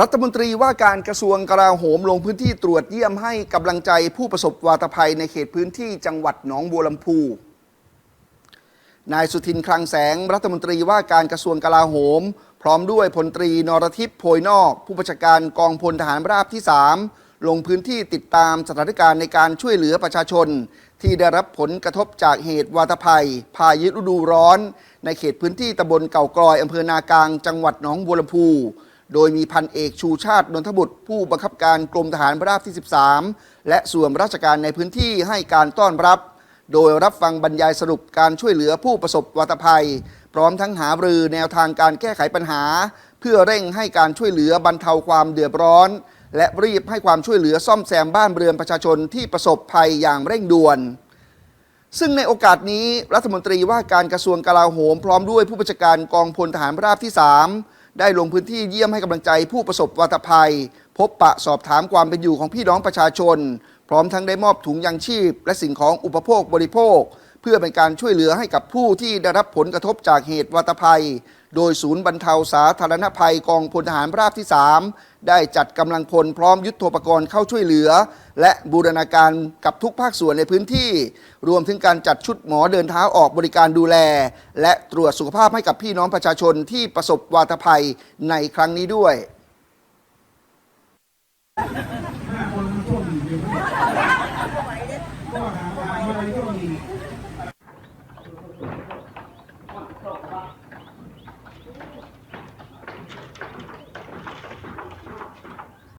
รัฐมนตรีว่าการกระทรวงกลาโหมลงพื้นที่ตรวจเยี่ยมให้กำลังใจผู้ประสบวาตภัยในเขตพื้นที่จังหวัดหนองบัวลำพู นายสุทินคลังแสง รัฐมนตรีว่าการกระทรวงกลาโหม พร้อมด้วยพลตรีนรทิพย์โพยนอก ผู้บัญชาการกองพลทหารราบที่ 3 ลงพื้นที่ติดตามสถานการณ์ในการช่วยเหลือประชาชน ที่ได้รับผลกระทบจากเหตุวาตภัย พายุฤดูร้อน ในเขตพื้นที่ตำบลเก่ากลอยอำเภอนากลาง จังหวัดหนองบัวลำพู โดยมีพันเอกชูชาตินนทบุตร ผู้บังคับการกรมทหารราบที่ 13 และส่วนราชการในพื้นที่ให้การต้อนรับ โดยรับฟังบรรยายสรุปการช่วยเหลือผู้ประสบวาตภัย พร้อมทั้งหารือแนวทางการแก้ไขปัญหา เพื่อเร่งให้การช่วยเหลือบรรเทาความเดือดร้อน และรีบให้ความช่วยเหลือซ่อมแซมบ้านเรือนประชาชนที่ประสบภัยอย่างเร่งด่วนซึ่งในโอกาสนี้รัฐมนตรีว่าการกระทรวงกลาโหม พร้อมด้วยผู้บัญชาการกองพลทหารราบที่ 3 ได้ลงพื้นที่เยี่ยมให้กำลังใจผู้ประสบวัตภัย พบปะสอบถามความเป็นอยู่ของพี่น้องประชาชน พร้อมทั้งได้มอบถุงยังชีพ และสิ่งของอุปโภคบริโภค เพื่อเป็นการช่วยเหลือให้กับผู้ที่ได้รับผลกระทบจากเหตุวาตภัย โดยศูนย์บรรเทาสาธารณภัยกองพลทหารราบที่ 3 ได้จัดกำลังพลพร้อมยุทธปกรณ์เข้าช่วยเหลือ และบูรณาการกับทุกภาคส่วนในพื้นที่ รวมถึงการจัดชุดหมอเดินเท้าออกบริการดูแล และตรวจสุขภาพให้กับพี่น้องประชาชนที่ประสบวาตภัยในครั้งนี้ด้วย 不好看用你